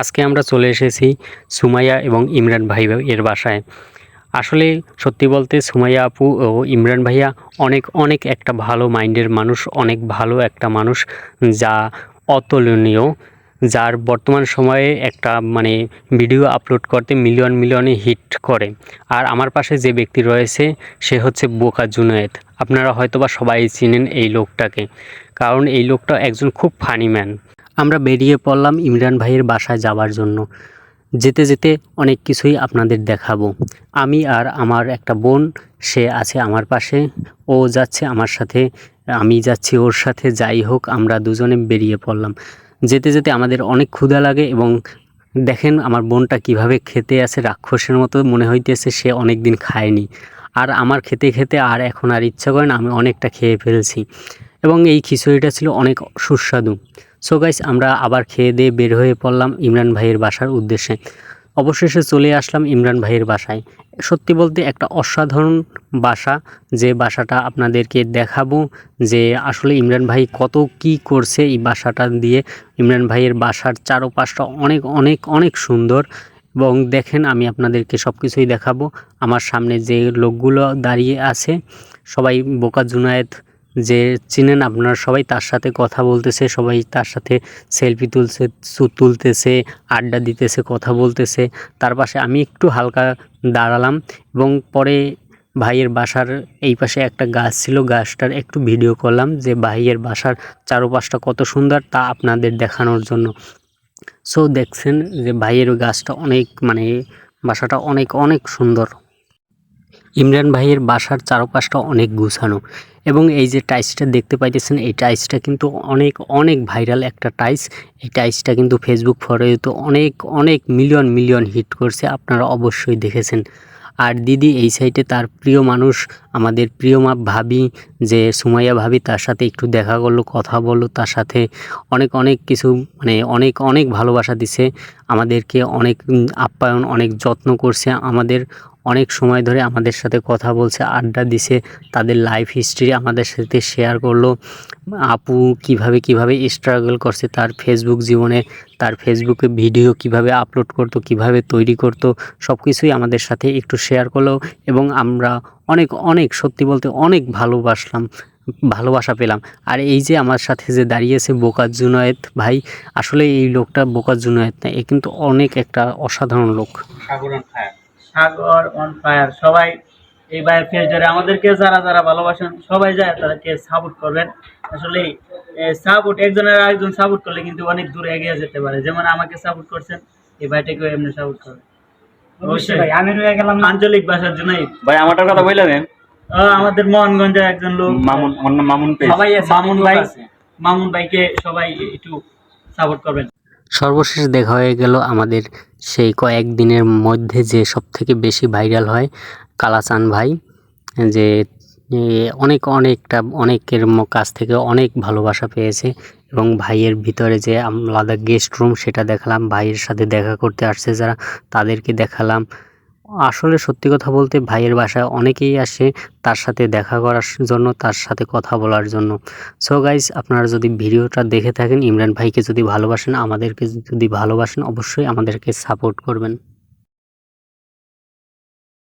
আজকে আমরা চলে এসেছি সুমাইয়া এবং ইমরান ভাই এর বাসায়। আসলে সত্যি বলতে সুমাইয়া আপু ও ইমরান ভাইয়া অনেক অনেক একটা ভালো মাইন্ডের মানুষ, অনেক ভালো একটা মানুষ, যা অতুলনীয়, যার বর্তমান সময়ে একটা মানে ভিডিও আপলোড করতে মিলিয়ন, মিলিয়নে হিট করে। আর আমার পাশে যে ব্যক্তি রয়েছে, সে হচ্ছে বোকা জুনায়েদ। আপনারা হয়তোবা সবাই চিনেন এই লোকটাকে, কারণ এই লোকটা একজন খুব ফানি ম্যান আমরা বেরিয়ে পড়লাম ইমরান ভাইয়ের বাসায় যাওয়ার জন্য। যেতে যেতে অনেক কিছুই আপনাদের দেখাবো। আমি আর আমার একটা বোন, সে আছে আমার পাশে। ও যাচ্ছে আমার সাথে, আমি যাচ্ছি ওর সাথে। যাই হোক, আমরা দুজনে বেরিয়ে পড়লাম। যেতে যেতে আমাদের অনেক ক্ষুধা লাগে এবং দেখেন আমার বোনটা কীভাবে খেতে আছে, রাক্ষসের মতো মনে হইতেছে সে অনেক দিন খায়নি। আর আমার খেতে খেতে আর এখন আর ইচ্ছা করে না, আমি অনেকটা খেয়ে ফেলছি। এবং এই খিচুড়িটা ছিল অনেক সুস্বাদু। সো গাইস আমরা আবার খেয়ে দিয়ে বের হয়ে পড়লাম ইমরান ভাইয়ের বাসার উদ্দেশ্যে। অবশেষে চলে আসলাম ইমরান ভাইয়ের বাসায়। সত্যি বলতে একটা অসাধারণ বাসা, যে বাসাটা আপনাদেরকে দেখাবো, যে আসলে ইমরান ভাই কত কি করছে এই বাসাটা দিয়ে। ইমরান ভাইয়ের বাসার চারপাশটা অনেক অনেক অনেক সুন্দর। এবং দেখেন, আমি আপনাদেরকে সব কিছুই দেখাবো। আমার সামনে যে লোকগুলো দাঁড়িয়ে আছে, সবাই বোকা জুনায়েদ যে চিনেন আপনারা সবাই তার সাথে কথা বলতেছে, সবাই তার সাথে সেলফি তুলছে তুলতেছে, আড্ডা দিতেছে, কথা বলতেছে। তার পাশে আমি একটু হালকা দাঁড়ালাম এবং পরে ভাইয়ের বাসার এই পাশে একটা গাছ ছিল, গাছটার একটু ভিডিও করলাম যে ভাইয়ের বাসার চারপাশটা কত সুন্দর তা আপনাদের দেখানোর জন্য। সো দেখছেন যে ভাইয়ের গাছটা অনেক মানে বাসাটা অনেক অনেক সুন্দর। ইমরান ভাইয়ের বাসার চারপাশটা অনেক গুছানো এবং এই যে টাইসটা দেখতে পাইতেছেন, এই টাইসটা কিন্তু অনেক অনেক ভাইরাল একটা টাইস। এই টাইসটা কিন্তু ফেসবুক ফটোতে অনেক অনেক মিলিয়ন মিলিয়ন হিট করছে, আপনারা অবশ্যই দেখেছেন। আর দিদি এই সাইডে তার প্রিয় মানুষ, আমাদের প্রিয় মা ভাবি, যে সুমাইয়া ভাবি, তার সাথে একটু দেখা করল, কথা বলল, তার সাথে অনেক অনেক কিছু মানে অনেক অনেক ভালোবাসা দিছে। আমাদেরকে অনেক আপ্যায়ন, অনেক যত্ন করছে আমাদের অনেক সময় ধরে আমাদের সাথে কথা বলছে, আড্ডা দিছে, তাদের লাইফ হিস্ট্রি আমাদের সাথে শেয়ার করল। আপু কীভাবে কীভাবে স্ট্রাগল করছে, তার ফেসবুক জীবনে, তার ফেসবুকে ভিডিও কীভাবে আপলোড করতো, কীভাবে তৈরি করতো সব কিছুই আমাদের সাথে একটু শেয়ার করল এবং আমরা অনেক অনেক, সত্যি বলতে অনেক ভালোবাসলাম, ভালোবাসা পেলাম। আর এই যে আমার সাথে যে দাঁড়িয়েছে বোকার জুনায়েদ ভাই, আসলে এই লোকটা বোকার জুনায়েদ না, এ কিন্তু অনেক একটা অসাধারণ লোক। সাগর অন ফায়ার সবাই এই ভাইয়ের পেজ ধরে আমাদেরকে যারা যারা ভালোবাসেন সবাই যায় তাদেরকে সাপোর্ট করবেন। আসলে সাপোর্ট একজনের আরেকজন সাপোর্ট করলে কিন্তু অনেক দূরে এগিয়ে যেতে পারে। যেমন আমাকে সাপোর্ট করছেন এই ভাইটাকেও এমনি সাপোর্ট করবে অবশ্যই। ভাই আমি রয়ে গেলাম আঞ্চলিক ভাষার জন্যই। ভাই আমারটার কথা বললেন? আমাদের মোহনগঞ্জের একজন লোক। মামুন ওর নাম মামুন পেজ। মামুন ভাই? লোক মামুন ভাইকে সবাই একটু সাপোর্ট করবেন। সর্বশেষ দেখা হয়ে গেল আমাদের সেই কয়েকদিনের মধ্যে যে সবথেকে বেশি ভাইরাল হয় কালাচান ভাই, যে অনেক, অনেকটা, অনেকের কাছ থেকে অনেক ভালোবাসা পেয়েছে এবং ভাইয়ের ভিতরে যে আলাদা গেস্ট রুম সেটা দেখালাম, ভাইয়ের সাথে দেখা করতে আসছে যারা, তাদেরকে দেখালাম। আসলে সত্যি কথা বলতে ভাইয়ের বাসায় অনেকেই আসে তার সাথে দেখা করার জন্য, তার সাথে কথা বলার জন্য। সো গাইজ আপনারা যদি ভিডিওটা দেখে থাকেন, ইমরান ভাইকে যদি ভালোবাসেন, আমাদেরকে যদি ভালোবাসেন, অবশ্যই আমাদেরকে সাপোর্ট করবেন।